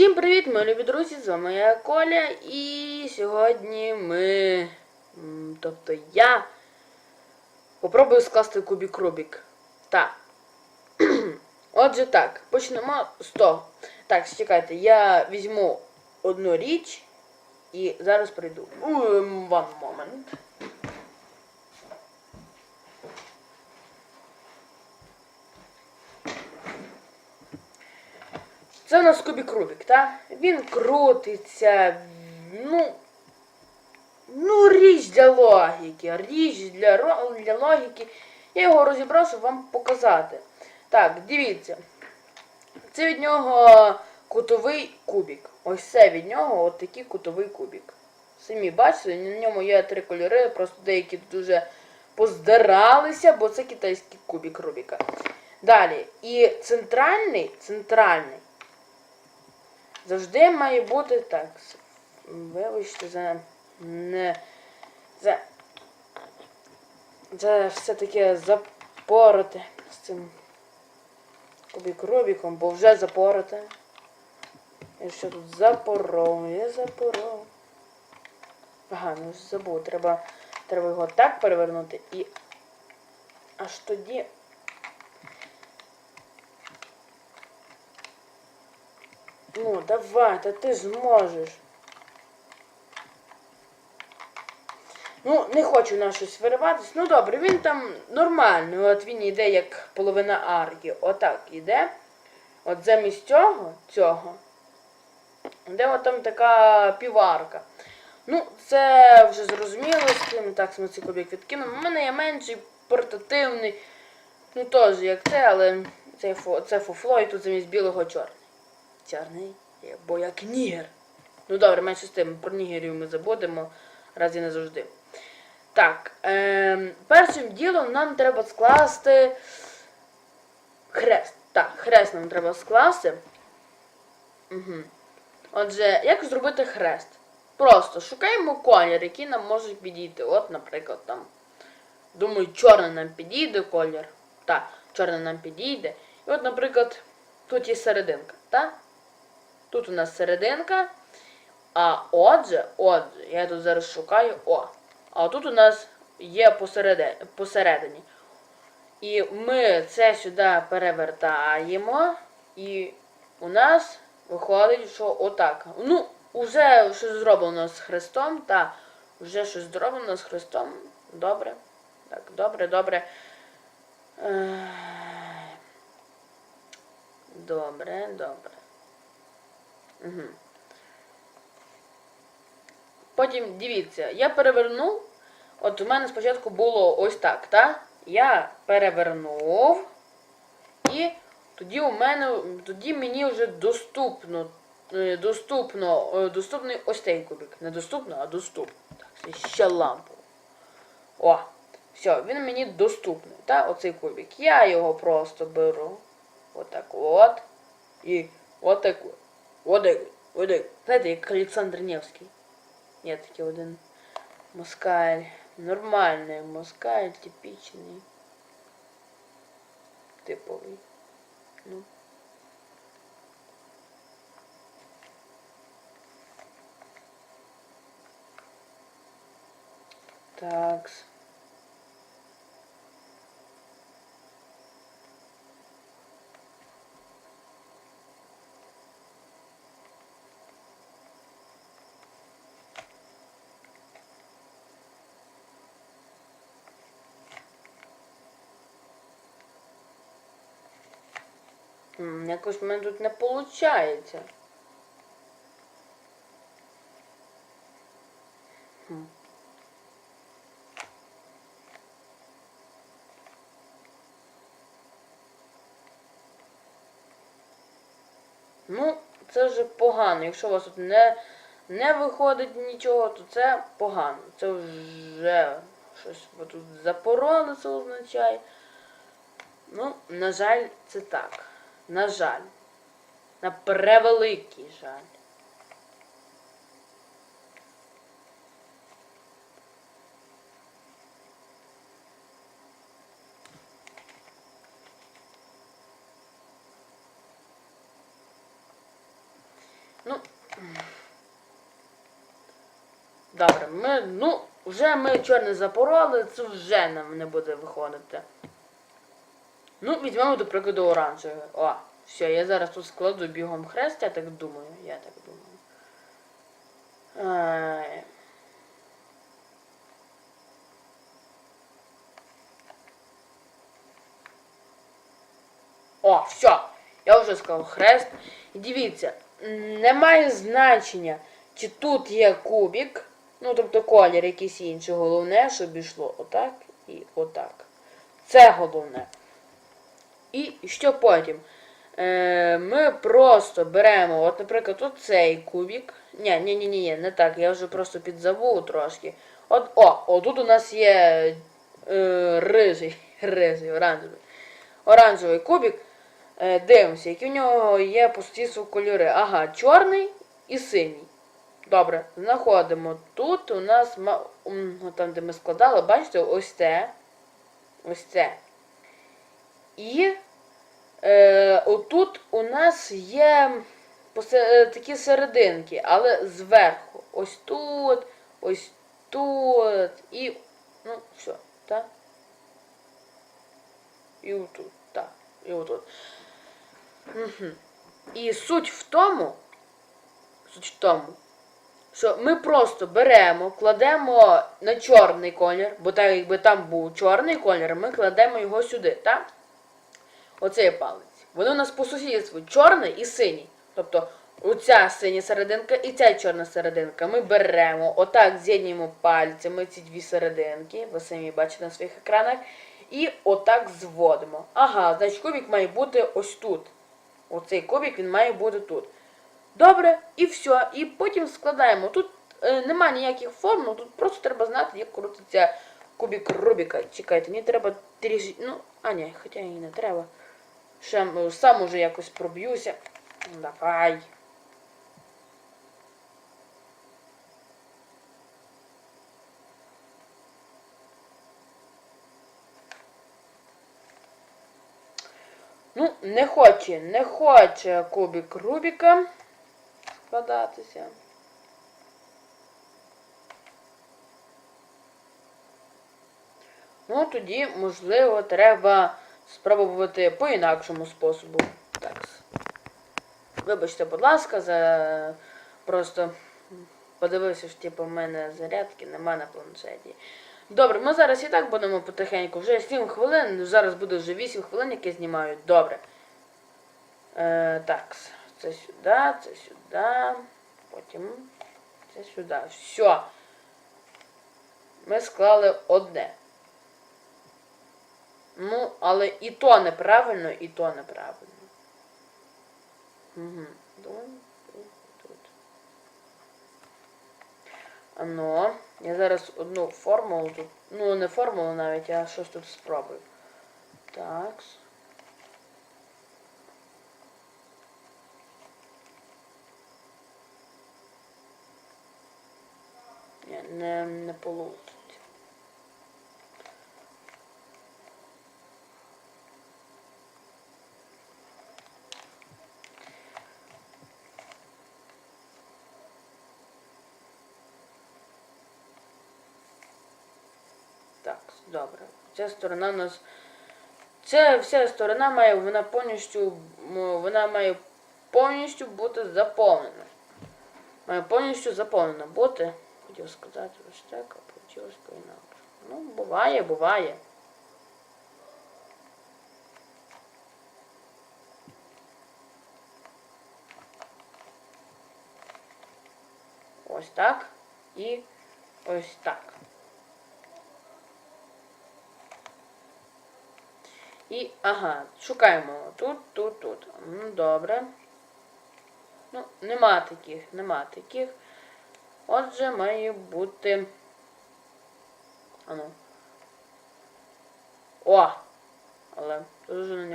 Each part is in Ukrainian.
Всім привіт, мої любі друзі! З вами я Коля і сьогодні ми. Тобто я попробую скласти кубік Рубік. Так. Отже так, почнемо з того. Так, чекайте, я візьму одну річ і зараз прийду. One moment. Це у нас кубік Рубік, так? Він крутиться. Ну. Ну, річ для логіки. Річ для, для логіки. Я його розібрав, щоб вам показати. Так, дивіться. Це від нього кутовий кубік. Ось це від нього от такий кутовий кубік. Самі бачите, на ньому є три кольори, просто деякі дуже поздиралися, бо це китайський кубік Рубіка. Далі. І центральний, центральний завжди має бути так. Вибачте за не за, за все таке запороте з цим кубік Рубіком, бо вже запороте. Я що тут запоров, я запоров. Ага, ну забув, треба, треба його так перевернути і аж тоді. Ну, давай, та ти зможеш. Ну, не хочу на щось вириватись. Ну добре, він там нормальний. От він йде як половина арки. Отак іде. От замість цього, цього. Де от там така піварка. Ну, це вже зрозуміло, з ким так ми цей кубик відкинемо. У мене є менший портативний. Ну теж як це, але це, це фуфло і тут замість білого чорний. Чорний, бо як нігер. Ну добре, менше з тим, про нігерів ми забудемо раз і не завжди. Так, е, першим ділом нам треба скласти хрест. Так, хрест нам треба скласти. Угу. Отже, як зробити хрест? Просто шукаємо колір, який нам може підійти. От, наприклад, там. Думаю, чорний нам підійде колір. Так, чорний нам підійде. І от, наприклад, тут є серединка, так? Тут у нас серединка. А отже, отже, я тут зараз шукаю О. А тут у нас є посередині. посередині. І ми це сюди перевертаємо. І у нас виходить, що отак. Ну, вже щось зроблено з хрестом. Та, вже щось зроблено з хрестом. Добре. Так, добре, добре. Добре, добре. Угу. Потім дивіться, я перевернув. От у мене спочатку було ось так, так? Я перевернув. І тоді у мене, тоді мені вже доступно, е, доступно, е, доступний ось цей кубик. Не доступно, а доступно. Так, ще лампу. О, все, він мені доступний, так, оцей кубик. Я його просто беру. Отак от. І отак от. Отак, отак. Знаєте, як Олександр Невський. Є такий один москаль. Нормальний москаль, типічний. Типовий. Ну. Такс. Якось в мене тут не виходить. Ну, це вже погано. Якщо у вас тут не, не виходить нічого, то це погано. Це вже щось тут це означає. Ну, на жаль, це так. На жаль. На превеликий жаль. Ну. Добре, ми, ну, вже ми чорне запороли, це вже нам не буде виходити. Ну, візьмемо, до прикладу, оранжеве. О, все, я зараз тут складу бігом хрест, я так думаю. Я так думаю. Ай. О, все. Я вже сказав хрест. І дивіться, немає значення, чи тут є кубик, ну тобто колір якийсь інший. Головне, щоб йшло отак і отак. Це головне. І що потім? Е, ми просто беремо, от, наприклад, оцей кубик. Ні, ні, ні, ні, не так. Я вже просто підзабув трошки. От, о, отут у нас є е, рижий, рижий, оранжевий. Оранжевий кубик. Е, дивимося, які в нього є по суті кольори. Ага, чорний і синій. Добре, знаходимо. Тут у нас там, де ми складали, бачите, ось це. Ось це. І е, отут у нас є е, такі серединки, але зверху. Ось тут, ось тут і. Ну, все, так? І отут, так, і отут. Угу. І суть в тому, суть в тому, що ми просто беремо, кладемо на чорний колір, бо так якби там був чорний колір, ми кладемо його сюди, так? Оцей палець. Вони у нас по сусідству чорний і синій. Тобто оця синя серединка і ця чорна серединка. Ми беремо, отак з'єднуємо пальцями ці дві серединки, ви самі бачите на своїх екранах, і отак зводимо. Ага, значить кубик має бути ось тут. Оцей кубик він має бути тут. Добре, і все. І потім складаємо. Тут е, нема ніяких формул, тут просто треба знати, як крутиться кубик Рубіка. Чекайте, мені треба трішки. Ну, а ні, хоча і не треба. Ще сам уже якось проб'юся. Давай. Ну, не хоче, не хоче кубик Рубіка складатися. Ну, тоді, можливо, треба спробувати по інакшому способу. Так. Вибачте, будь ласка, за просто подивився, що типу, в мене зарядки нема на планшеті. Добре, ми зараз і так будемо потихеньку. Вже 7 хвилин, зараз буде вже 8 хвилин, які знімаю. Добре. Е, так, це сюди, це сюди. Потім це сюди. Все. Ми склали одне. Ну, але і то неправильно, і то неправильно. Угу. Тут. Ано. Я зараз одну формулу тут. Ну, не формулу навіть, а щось тут спробую. Так. Ні, не, не получить. Так, добре. Ця сторона у нас. Ця вся сторона має, вона повністю, вона має повністю бути заповнена. Має повністю заповнена бути. Хотів сказати ось так, а хотілося по-інакше. Ну, буває, буває. Ось так. І ось так. І, ага, шукаємо тут, тут, тут. Ну, добре. Ну, нема таких, нема таких. Отже, має бути. Ану. О! Але тут вже на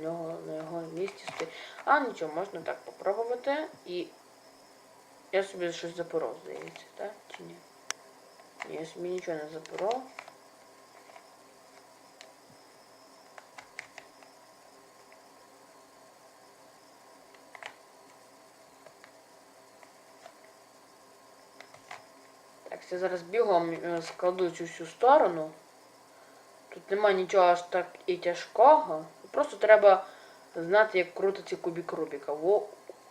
нього, на його місці стоїть. А, нічого, можна так попробувати. І я собі щось запоров, здається, так? Чи ні? Ні, я собі нічого не запоров. Я зараз бігом е, складу цю всю сторону. Тут нема нічого аж так і тяжкого. Просто треба знати, як крутиться кубік Рубіка. Во.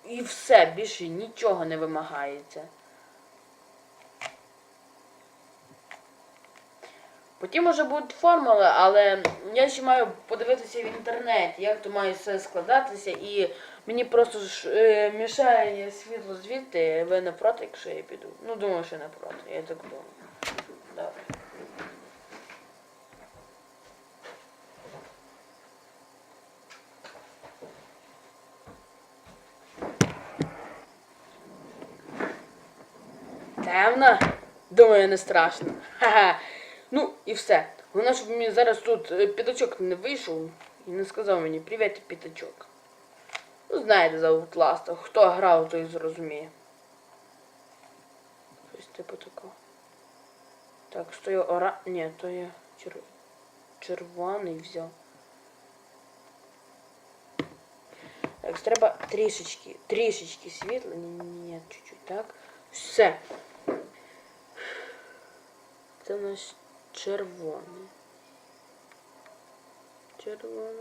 І все, більше нічого не вимагається. Потім може будуть формули, але я ще маю подивитися в інтернеті, як то має все складатися, і мені просто ж е, мішає світло звідти, ви не проти, якщо я піду. Ну, думаю, що не проти, я так думаю. Добре. Темно? Думаю, не страшно. Ха-ха. Ну і все. Головне, щоб мені зараз тут е, п'ятачок не вийшов і не сказав мені привіт, п'ятачок. Ну, знаєте за Outlast, хто грав, той зрозуміє. Щось типу такого. Так, що я ора... Ні, то я чер... червоний взяв. Так, треба трішечки, трішечки світла. Ні, ні, ні, чуть-чуть, так. Все. Це наш червоний. Червоний.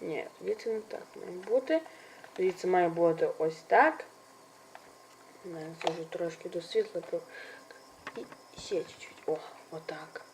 Ні, це не так має бути. Це має бути ось так. Це вже трошки до світла. І ще чуть-чуть. О, отак.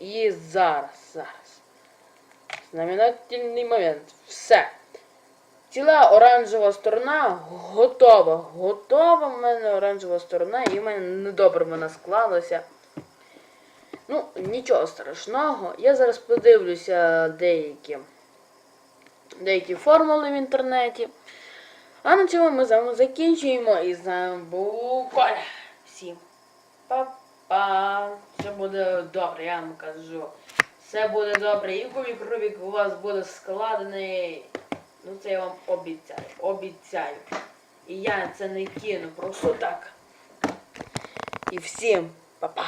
І зараз, зараз. Знаменательний момент. Все. Ціла оранжева сторона готова. Готова в мене оранжева сторона, і в мене недобре вона склалася. Ну, нічого страшного. Я зараз подивлюся деякі, деякі формули в інтернеті. А на цьому ми з вами закінчуємо. І з нами був Коля. Всім па-па. Все буде добре, я вам кажу. Все буде добре. І кубик Рубік у вас буде складений. Ну це я вам обіцяю. Обіцяю. І я це не кину просто так. І всім па-па.